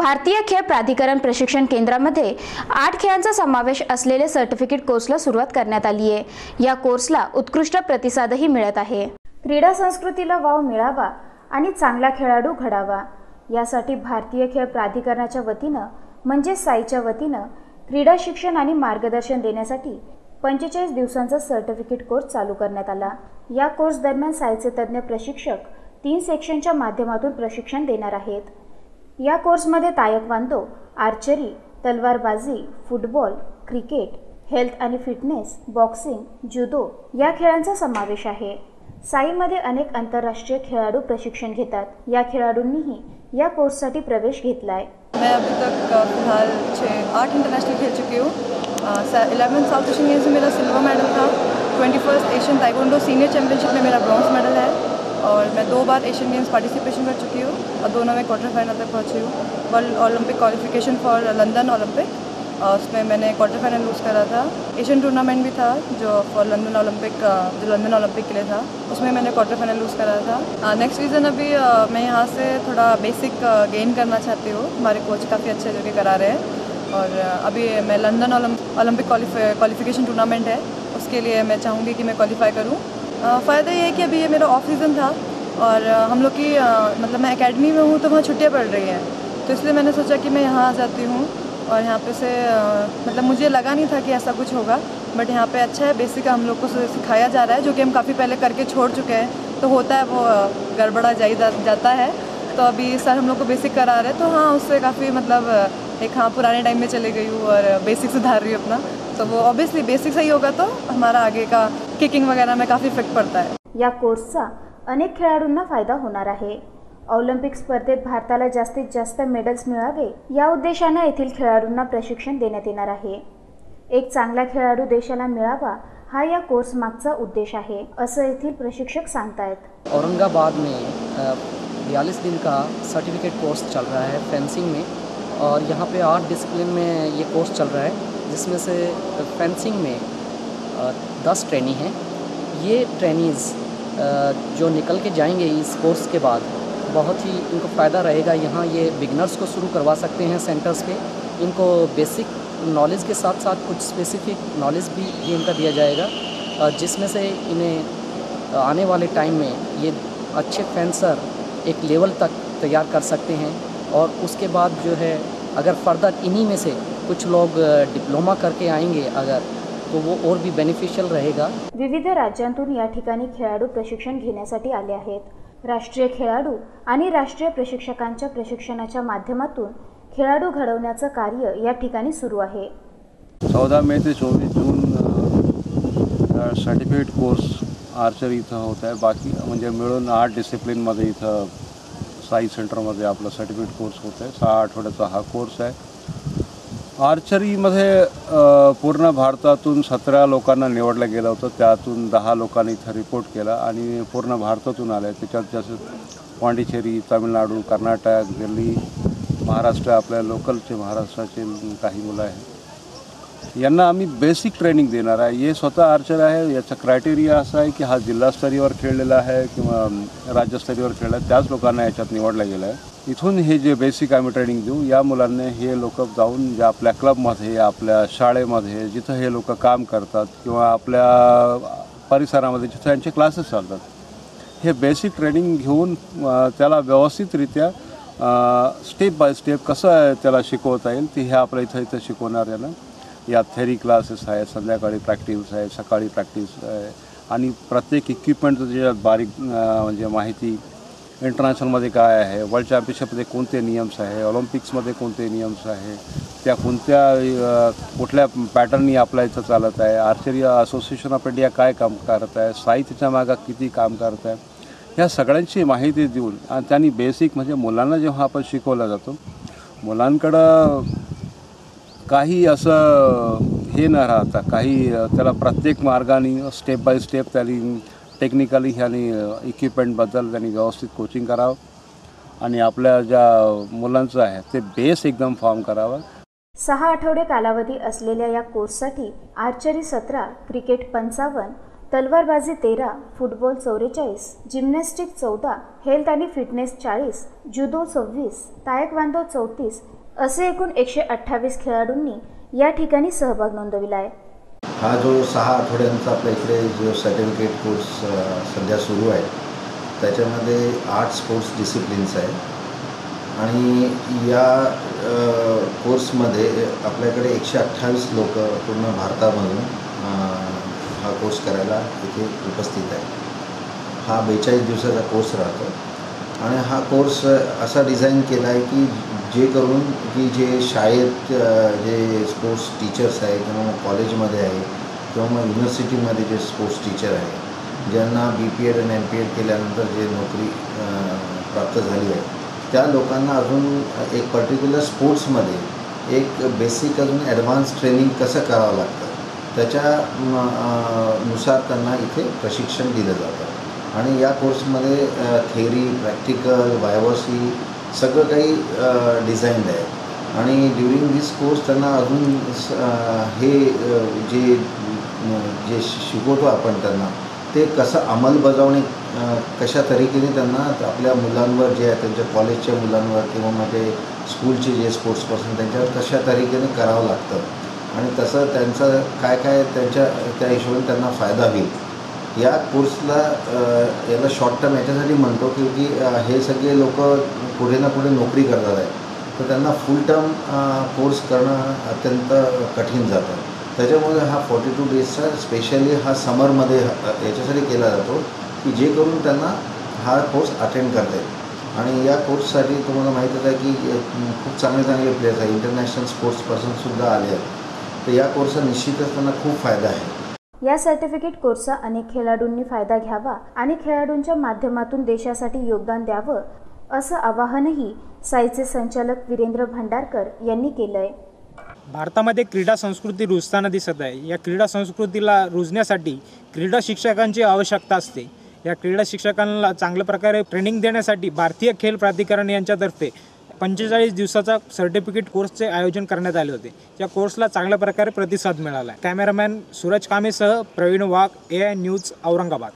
भारतीय खेळ प्राधिकरण प्रशिक्षण केंद्रामध्ये आठ खेळांचा समावेश असलेले सर्टिफिकेट कोर्सला सुरुवात करण्यात आली आहे. या कोर्सला उत्कृष्ट प्रतिसादही मिळत आहे. क्रीडा संस्कृतीला वाव मिळावा आणि चांगला खेळाडू घडावा. यासाठी भारतीय खेळ प्राधिकरणाच्या वतीनं म्हणजे साईच्या वतीनं क्रीडा शिक्षण आणि मार्गदर्शन देण्यासाठी पंचेचाळीस दिवसांचा सर्टिफिकेट कोर्स चालू करण्यात आला. या कोर्स दरम्यान सायचे तज्ज्ञ प्रशिक्षक तीन सेक्शनच्या माध्यमातून प्रशिक्षण देणार आहेत. या कोर्समध्ये तायकवांदो आर्चरी तलवारबाजी फुटबॉल क्रिकेट हेल्थ आणि फिटनेस बॉक्सिंग जुदो या खेळांचा समावेश आहे. साईमध्ये अनेक आंतरराष्ट्रीय खेळाडू प्रशिक्षण घेतात. या खेळाडूंनीही या कोर्ससाठी प्रवेश घेतलाय. मैं अभी तक फिलहाल छः आठ इंटरनेशनल खेल चुकी हूँ. इलेवन साउथ एशियन गेम्स में मेरा सिल्वर मेडल था. Twenty first Asian taekwondo senior championship में मेरा ब्रॉन्ज मेडल है. दो बार एशियन गेम्स पार्टिसिपेशन कर चुकी हूँ और दोनों में क्वार्टर फाइनल तक पहुँची हूँ। World Olympic qualification for London Olympic उसमें मैंने क्वार्टर फाइनल लूज़ करा था। एशियन टूर्नामेंट भी था जो फॉर लंदन ओलंपिक जो लंदन ओलंपिक के लिए था, उसमें मैंने क्वार्टर फाइनल लूज़ करा था। नेक्स्ट सीज़न अभी मैं यहाँ से थोड़ा बेसिक गेन करना चाहती हूँ। हमारे कोच काफ़ी अच्छे जो कि करा रहे हैं। और अभी मैं लंदन ओलंपिक क्वालिफिकेशन टूर्नामेंट है, उसके लिए मैं चाहूँगी कि मैं क्वालिफाई करूँ। फ़ायदा ये है कि अभी ये मेरा ऑफ़ सीज़न था और हम लोग की मतलब मैं एकेडमी में हूँ तो वहाँ छुट्टियाँ पड़ रही हैं। तो इसलिए मैंने सोचा कि मैं यहाँ आ जाती हूँ और यहाँ पे से मतलब मुझे लगा नहीं था कि ऐसा कुछ होगा बट यहाँ पे अच्छा है। बेसिक हम लोग को सिखाया जा रहा है, जो कि हम काफ़ी पहले करके छोड़ चुके हैं। तो होता है वो गड़बड़ा जा- जाता है। तो अभी सर हम लोग को बेसिक करा रहे हैं तो हाँ उससे काफ़ी मतलब एक हाँ पुराने टाइम में चले गई हूँ और बेसिक सुधार रही हूँ अपना। तो वो ऑब्वियसली बेसिक सही होगा तो हमारा आगे का किकिंग वगैरह में काफ़ी इफ़ेक्ट पड़ता है। या कोर्सचा अनेक खेळाडूंना फायदा होणार आहे. ऑलिम्पिक स्पर्धेत भारताला जास्तीत जास्त मेडल्स मिळावे या उद्देशानं येथील खेळाडूंना प्रशिक्षण देण्यात येणार आहे. एक चांगला खेळाडू देशाला मिळावा हा या कोर्स मागचा उद्देश आहे असं येथील प्रशिक्षक सांगतायत. औरंगाबाद में बयालीस दिन का सर्टिफिकेट कोर्स चल रहा है फेंसिंग में और यहाँ पे आठ डिसिप्लिन में ये कोर्स चल रहा है जिसमें से फेंसिंग में दस ट्रेनी हैं। ये ट्रेनीज़ जो निकल के जाएँगे इस कोर्स के बाद, बहुत ही इनको फ़ायदा रहेगा। यहाँ ये बिगनर्स को शुरू करवा सकते हैं सेंटर्स पे इनको बेसिक नॉलेज के साथ साथ कुछ स्पेसिफिक नॉलेज भी ये इनका दिया जाएगा। जिसमें से इन्हें आने वाले टाइम में ये अच्छे फेंसर एक लेवल तक तैयार कर सकते हैं। और उसके बाद जो है, अगर फर्दर इन्हीं में से कुछ लोग डिप्लोमा करके आएँगे, अगर तो वो और भी बेनिफिशियल रहेगा। विविध राज्यांतून या ठिकाणी खेळाडू प्रशिक्षण घेण्यासाठी आले आहेत. राष्ट्रीय खेळाडू आणि राष्ट्रीय प्रशिक्षकांच्या प्रशिक्षणाच्या माध्यमातून खेळाडू घडवण्याचं कार्य या ठिकाणी सुरू आहे. चौदा मे ते चोवीस जून सर्टिफिकेट कोर्स आर्चरी इथं होत आहे. बाकी म्हणजे मिळून आठ डिसिप्लिनमध्ये इथं साई सेंटरमध्ये आपला सर्टिफिकेट कोर्स होत आहे. सहा आठवड्याचा हा कोर्स आहे. आर्चरीमध्ये पूर्ण भारतातून सतरा लोकांना निवडलं गेलं होतं. त्यातून दहा लोकांनी इथं रिपोर्ट केला आणि पूर्ण भारतातून आले. त्याच्यात जसं पाँडिचेरी तामिळनाडू कर्नाटक दिल्ली महाराष्ट्र आपल्या लोकलचे महाराष्ट्राचे काही मुलं आहेत. यांना आम्ही बेसिक ट्रेनिंग देणार आहे. हे स्वतः आर्चर आहे. याचा क्रायटेरिया असा आहे की हा जिल्हास्तरीयवर खेळलेला आहे किंवा राज्यस्तरीयवर खेळला आहे. त्याच लोकांना याच्यात निवडलं गेलं आहे. इथून हे जे बेसिक आम्ही ट्रेनिंग देऊ या मुलांना हे लोक जाऊन जे आपल्या क्लबमध्ये आपल्या शाळेमध्ये जिथं हे लोक काम करतात किंवा आपल्या परिसरामध्ये जिथं यांचे क्लासेस चालतात हे बेसिक ट्रेनिंग घेऊन त्याला व्यवस्थितरित्या स्टेप बाय स्टेप कसं त्याला शिकवता येईल ते हे आपल्या इथं इथं शिकवणार आहे ना. यात थेरी क्लासेस आहे संध्याकाळी प्रॅक्टिस आहे सकाळी प्रॅक्टिस आहे. आणि प्रत्येक इक्विपमेंटचं जे बारीक म्हणजे माहिती इंटरनॅशनलमध्ये काय आहे वर्ल्ड चॅम्पियनशिपमध्ये कोणते नियम्स आहे ऑलिम्पिक्समध्ये कोणते नियम्स आहे त्या कोणत्या कुठल्या पॅटर्ननी आपल्या इथं चालत आहे आर्चरी असोसिएशन ऑफ इंडिया काय काम करत आहे साहित्याच्या मागं किती काम करत आहे ह्या सगळ्यांची माहिती देऊन आणि त्यांनी बेसिक म्हणजे मुलांना जेव्हा आपण शिकवला जातो मुलांकडं काही असं हे न राहता काही त्याला प्रत्येक मार्गाने स्टेप बाय स्टेप त्यांनी टेक्निकली ह्यानी इक्विपमेंटबद्दल त्यांनी व्यवस्थित कोचिंग करावं. आणि आपल्या ज्या मुलांचं आहे ते बेस एकदम फॉर्म करावं. सहा आठवडे कालावधी असलेल्या या कोर्ससाठी आर्चरी सतरा क्रिकेट पंचावन्न तलवारबाजी तेरा फुटबॉल चौवेचाळीस जिम्नॅस्टिक चौदा हेल्थ आणि फिटनेस चाळीस जुदो सव्वीस तायकवांदो चौतीस असे एकूण एकशे अठ्ठावीस खेळाडूंनी या ठिकाणी सहभाग नोंदविला आहे. हा जो सहा आठवड्यांचा आपल्या इकडे जो सर्टिफिकेट कोर्स सध्या सुरू आहे त्याच्यामध्ये आठ स्पोर्ट्स डिसिप्लिन्स आहे आणि या कोर्समध्ये आपल्याकडे एकशे अठ्ठावीस लोक पूर्ण भारतामधून हा कोर्स करायला इथे उपस्थित आहे हा बेचाळीस दिवसाचा कोर्स राहतो. आणि हा कोर्स असा डिझाईन केला आहे की जे करून की जे शाळेत जे स्पोर्ट्स टीचर्स आहे किंवा मग कॉलेजमध्ये आहे किंवा मग युनिव्हर्सिटीमध्ये जे स्पोर्ट्स टीचर आहे ज्यांना बी पी एड आणि एम पी एड केल्यानंतर जे नोकरी प्राप्त झाली आहे त्या लोकांना अजून एक पर्टिक्युलर स्पोर्ट्समध्ये एक बेसिक अजून ॲडव्हान्स ट्रेनिंग कसं करावं लागतं? त्याच्या नुसार त्यांना इथे प्रशिक्षण दिलं जातं. आणि या कोर्समध्ये थेअरी प्रॅक्टिकल वायवर्सी सगळं काही डिझाईन आहे. आणि ड्युरिंग दिस कोर्स त्यांना अजून स- हे जे जे शिकवतो आपण त्यांना ते कसं अंमलबजावणी कशा तरीकेने त्यांना आपल्या मुलांवर जे आहे त्यांच्या कॉलेजच्या मुलांवर किंवा माझे स्कूलचे जे स्पोर्ट्स पर्सन त्यांच्यावर कशा तरीकेने करावं लागतं. आणि तसं त्यांचं काय काय त्यांच्या त्या हिशोबाने त्यांना फायदा होईल. या कोर्सला याला शॉर्ट टर्म याच्यासाठी म्हणतो की की हे सगळे लोक पुढे ना पुढे नोकरी करतात आहे. तर त्यांना फुल टर्म कोर्स करणं अत्यंत कठीण जातं. त्याच्यामुळे हा फॉर्टी टू डेजचा स्पेशली हा समरमध्ये याच्यासाठी केला जातो की जे करून त्यांना हा कोर्स अटेंड करता येईल. आणि या कोर्ससाठी तुम्हाला माहीतच आहे की खूप चांगले चांगले प्लेयर्स आहे. इंटरनॅशनल स्पोर्ट्स पर्सनसुद्धा आले आहेत. तर या कोर्सचा निश्चितच त्यांना खूप फायदा आहे. या सर्टिफिकेट कोर्सचा अनेक खेळाडूंनी फायदा घ्यावा आणि खेळाडूंच्या माध्यमातून देशासाठी योगदान द्यावं असं आवाहनही साईचे संचालक वीरेंद्र भंडारकर यांनी केलं आहे भारतामध्ये क्रीडा संस्कृती रुजताना दिसत आहे. या क्रीडा संस्कृतीला रुजण्यासाठी क्रीडा शिक्षकांची आवश्यकता असते. या क्रीडा शिक्षकांना चांगल्या प्रकारे ट्रेनिंग देण्यासाठी भारतीय खेल प्राधिकरण यांच्यातर्फे पंचेचाळीस दिवसाचा सर्टिफिकेट कोर्सचे आयोजन करण्यात आले होते. या कोर्सला चांगल्या प्रकारे प्रतिसाद मिळाला. Cameraman Suraj कामेसह Pravin Wagh A I News Aurangabad.